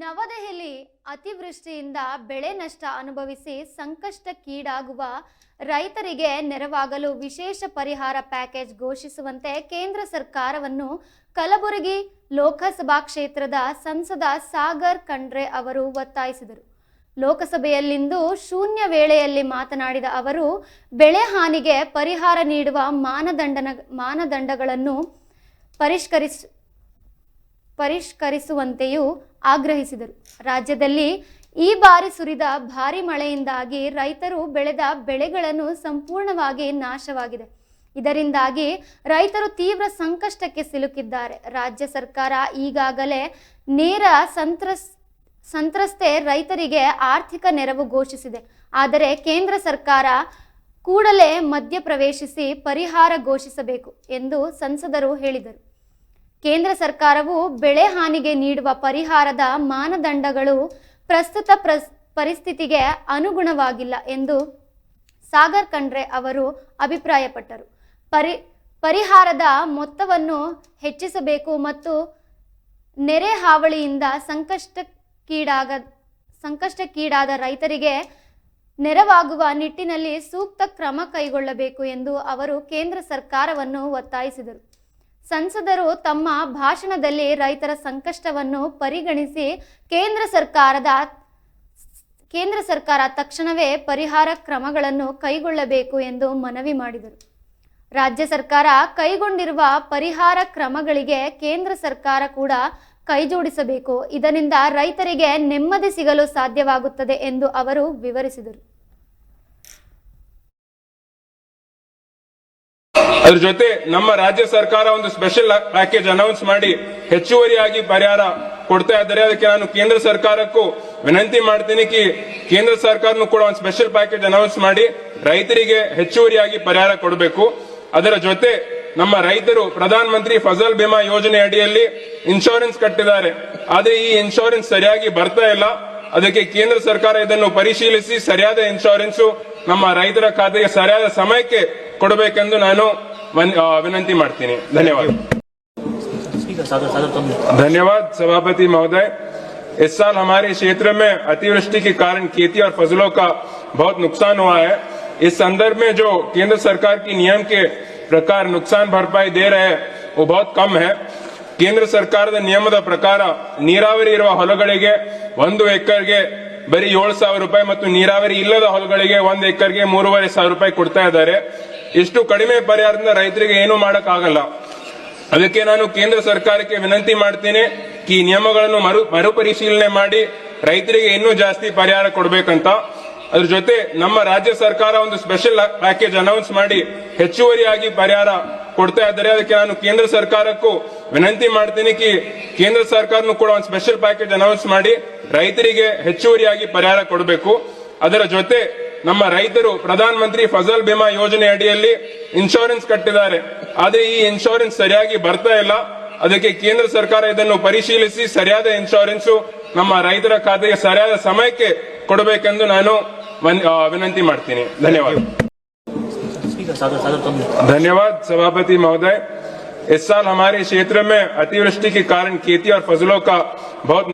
ನವದೆಹಲಿ ಅತಿವೃಷ್ಟಿಯಿಂದ ಬೆಳೆ ನಷ್ಟ ಅನುಭವಿಸಿ ಸಂಕಷ್ಟಕ್ಕೀಡಾಗುವ ರೈತರಿಗೆ ನೆರವಾಗಲು ವಿಶೇಷ ಪರಿಹಾರ ಪ್ಯಾಕೇಜ್ ಘೋಷಿಸುವಂತೆ ಕೇಂದ್ರ ಸರ್ಕಾರವನ್ನು ಕಲಬುರಗಿ ಲೋಕಸಭಾ ಕ್ಷೇತ್ರದ ಸಂಸದ ಸಾಗರ್ ಖಂಡ್ರೆ ಅವರು ಒತ್ತಾಯಿಸಿದರು. ಲೋಕಸಭೆಯಲ್ಲಿಂದು ಶೂನ್ಯ ವೇಳೆಯಲ್ಲಿ ಮಾತನಾಡಿದ ಅವರು, ಬೆಳೆ ಹಾನಿಗೆ ಪರಿಹಾರ ನೀಡುವ ಮಾನದಂಡನ, ಮಾನದಂಡಗಳನ್ನು ಪರಿಷ್ಕರಿಸ ಪರಿಷ್ಕರಿಸುವಂತೆಯೂ ಆಗ್ರಹಿಸಿದರು. ರಾಜ್ಯದಲ್ಲಿ ಈ ಬಾರಿ ಸುರಿದ ಭಾರಿ ಮಳೆಯಿಂದಾಗಿ ರೈತರು ಬೆಳೆದ ಬೆಳೆಗಳನ್ನು ಸಂಪೂರ್ಣವಾಗಿ ನಾಶವಾಗಿದೆ. ಇದರಿಂದಾಗಿ ರೈತರು ತೀವ್ರ ಸಂಕಷ್ಟಕ್ಕೆ ಸಿಲುಕಿದ್ದಾರೆ. ರಾಜ್ಯ ಸರ್ಕಾರ ಈಗಾಗಲೇ ನೇರ ಸಂತ್ರಸ್, ಸಂತ್ರಸ್ತೆ ರೈತರಿಗೆ ಆರ್ಥಿಕ ನೆರವು ಘೋಷಿಸಿದೆ. ಆದರೆ ಕೇಂದ್ರ ಸರ್ಕಾರ ಕೂಡಲೇ ಮಧ್ಯಪ್ರವೇಶಿಸಿ ಪರಿಹಾರ ಘೋಷಿಸಬೇಕು ಎಂದು ಸಂಸದರು ಹೇಳಿದರು. ಕೇಂದ್ರ ಸರ್ಕಾರವು ಬೆಳೆ ಹಾನಿಗೆ ನೀಡುವ ಪರಿಹಾರದ ಮಾನದಂಡಗಳು ಪ್ರಸ್ತುತ ಪ್ರಸ್ ಪರಿಸ್ಥಿತಿಗೆ ಅನುಗುಣವಾಗಿಲ್ಲ ಎಂದು ಸಾಗರ್ ಖಂಡ್ರೆ ಅವರು ಅಭಿಪ್ರಾಯಪಟ್ಟರು. ಪರಿ, ಪರಿಹಾರದ ಮೊತ್ತವನ್ನು ಹೆಚ್ಚಿಸಬೇಕು ಮತ್ತು ನೆರೆ ಹಾವಳಿಯಿಂದ ಸಂಕಷ್ಟಕ್ಕೀಡಾಗ, ಸಂಕಷ್ಟಕ್ಕೀಡಾದ ರೈತರಿಗೆ ನೆರವಾಗುವ ನಿಟ್ಟಿನಲ್ಲಿ ಸೂಕ್ತ ಕ್ರಮ ಕೈಗೊಳ್ಳಬೇಕು ಎಂದು ಅವರು ಕೇಂದ್ರ ಸರ್ಕಾರವನ್ನು ಒತ್ತಾಯಿಸಿದರು. ಸಂಸದರು ತಮ್ಮ ಭಾಷಣದಲ್ಲಿ ರೈತರ ಸಂಕಷ್ಟವನ್ನು ಪರಿಗಣಿಸಿ ಕೇಂದ್ರ ಸರ್ಕಾರದ ಕೇಂದ್ರ ಸರ್ಕಾರ ತಕ್ಷಣವೇ ಪರಿಹಾರ ಕ್ರಮಗಳನ್ನು ಕೈಗೊಳ್ಳಬೇಕು ಎಂದು ಮನವಿ ಮಾಡಿದರು. ರಾಜ್ಯ ಸರ್ಕಾರ ಕೈಗೊಂಡಿರುವ ಪರಿಹಾರ ಕ್ರಮಗಳಿಗೆ ಕೇಂದ್ರ ಸರ್ಕಾರ ಕೂಡ ಕೈಜೋಡಿಸಬೇಕು. ಇದರಿಂದ ರೈತರಿಗೆ ನೆಮ್ಮದಿ ಸಿಗಲು ಸಾಧ್ಯವಾಗುತ್ತದೆ ಎಂದು ಅವರು ವಿವರಿಸಿದರು. ಅದ್ರ ಜೊತೆ ನಮ್ಮ ರಾಜ್ಯ ಸರ್ಕಾರ ಒಂದು ಸ್ಪೆಷಲ್ ಪ್ಯಾಕೇಜ್ ಅನೌನ್ಸ್ ಮಾಡಿ ಹೆಚ್ಚುವರಿಯಾಗಿ ಪರಿಹಾರ ಕೊಡ್ತಾ ಇದ್ದಾರೆ. ಅದಕ್ಕೆ ನಾನು ಕೇಂದ್ರ ಸರ್ಕಾರಕ್ಕೂ ವಿನಂತಿ ಮಾಡ್ತೀನಿ ಕಿ ಕೇಂದ್ರ ಸರ್ಕಾರನು ಕೂಡ ಒಂದು ಸ್ಪೆಷಲ್ ಪ್ಯಾಕೇಜ್ ಅನೌನ್ಸ್ ಮಾಡಿ ರೈತರಿಗೆ ಹೆಚ್ಚುವರಿಯಾಗಿ ಪರಿಹಾರ ಕೊಡಬೇಕು. ಅದರ ಜೊತೆ ನಮ್ಮ ರೈತರು ಪ್ರಧಾನ ಮಂತ್ರಿ ಫಸಲ್ ಬಿಮಾ ಯೋಜನೆ ಅಡಿಯಲ್ಲಿ ಇನ್ಶೂರೆನ್ಸ್ ಕಟ್ಟಿದ್ದಾರೆ. ಆದ್ರೆ ಈ ಇನ್ಶೂರೆನ್ಸ್ ಸರಿಯಾಗಿ ಬರ್ತಾ ಇಲ್ಲ. ಅದಕ್ಕೆ ಕೇಂದ್ರ ಸರ್ಕಾರ ಇದನ್ನು ಪರಿಶೀಲಿಸಿ ಸರಿಯಾದ ಇನ್ಶೂರೆನ್ಸ್ ನಮ್ಮ ರೈತರ ಖಾತೆಗೆ ಸರಿಯಾದ ಸಮಯಕ್ಕೆ ಕೊಡಬೇಕೆಂದು ನಾನು ವಿನಂತಿ ಮಾಡ್ತೀನಿ ಧನ್ಯವಾದ ठीक है सागर सागर तुम धन्यवाद सभापति महोदय इस साल हमारे क्षेत्र में अतिवृष्टि के कारण खेती और फसलों का बहुत नुकसान हुआ है इस संदर्भ में जो केंद्र सरकार की नियम के प्रकार नुकसान भरपाई दे रहे हैं वो बहुत कम है ಕೇಂದ್ರ ಸರ್ಕಾರದ ನಿಯಮದ ಪ್ರಕಾರ ನೀರಾವರಿ ಇರುವ ಹೊಲಗಳಿಗೆ ಒಂದು ಎಕರ್ಗೆ ಬರೀ ಏಳು ಸಾವಿರ ರೂಪಾಯಿ ಮತ್ತು ನೀರಾವರಿ ಇಲ್ಲದ ಹೊಲಗಳಿಗೆ ಒಂದು ಎಕರ್ಗೆ ಮೂರುವರೆ ಸಾವಿರ ರೂಪಾಯಿ ಕೊಡ್ತಾ ಇದ್ದಾರೆ ಇಷ್ಟು ಕಡಿಮೆ ಪರಿಹಾರದಿಂದ ರೈತರಿಗೆ ಏನು ಮಾಡಕ್ಕಾಗಲ್ಲ. ಅದಕ್ಕೆ ನಾನು ಕೇಂದ್ರ ಸರ್ಕಾರಕ್ಕೆ ವಿನಂತಿ ಮಾಡ್ತೇನೆ, ಈ ನಿಯಮಗಳನ್ನು ಮರು, ಮರುಪರಿಶೀಲನೆ ಮಾಡಿ ರೈತರಿಗೆ ಇನ್ನೂ ಜಾಸ್ತಿ ಪರಿಹಾರ ಕೊಡಬೇಕಂತ. ಅದ್ರ ಜೊತೆ ನಮ್ಮ ರಾಜ್ಯ ಸರ್ಕಾರ ಒಂದು ಸ್ಪೆಷಲ್ ಪ್ಯಾಕೇಜ್ ಅನೌನ್ಸ್ ಮಾಡಿ ಹೆಚ್ಚುವರಿಯಾಗಿ ಪರಿಹಾರ ಕೊಡ್ತಾ ಇದ್ದಾರೆ. ಅದಕ್ಕೆ ನಾನು ಕೇಂದ್ರ ಸರ್ಕಾರಕ್ಕೂ ವಿನಂತಿ ಮಾಡ್ತೀನಿ ಕಿ, ಕೇಂದ್ರ ಸರ್ಕಾರನು ಕೂಡ ಒಂದು ಸ್ಪೆಷಲ್ ಪ್ಯಾಕೇಜ್ ಅನೌನ್ಸ್ ಮಾಡಿ ರೈತರಿಗೆ ಹೆಚ್ಚುವರಿಯಾಗಿ ಪರಿಹಾರ ಕೊಡಬೇಕು. ಅದರ ಜೊತೆ ನಮ್ಮ ರೈತರು ಪ್ರಧಾನ ಮಂತ್ರಿ ಫಸಲ್ ಬಿಮಾ ಯೋಜನೆ ಅಡಿಯಲ್ಲಿ ಇನ್ಶೂರೆನ್ಸ್ ಕಟ್ಟಿದ್ದಾರೆ ಆದ್ರೆ ಈ ಇನ್ಶೂರೆನ್ಸ್ ಸರಿಯಾಗಿ ಬರ್ತಾ ಇಲ್ಲ ಅದಕ್ಕೆ ಕೇಂದ್ರ ಸರ್ಕಾರ ಇದನ್ನು ಪರಿಶೀಲಿಸಿ ಸರಿಯಾದ ಇನ್ಶೂರೆನ್ಸ್ ನಮ್ಮ ರೈತರ ಖಾತೆಗೆ ಸರಿಯಾದ ಸಮಯಕ್ಕೆ ಕೊಡಬೇಕೆಂದು ನಾನು ವನ್- ಆ, ವಿನಂತಿ ಮಾಡ್ತೀನಿ ಧನ್ಯವಾದ ठीक है सागर सागर तुम धन्यवाद सभापति महोदय इस साल हमारे क्षेत्र में अतिवृष्टि के कारण खेती और फसलों का बहुत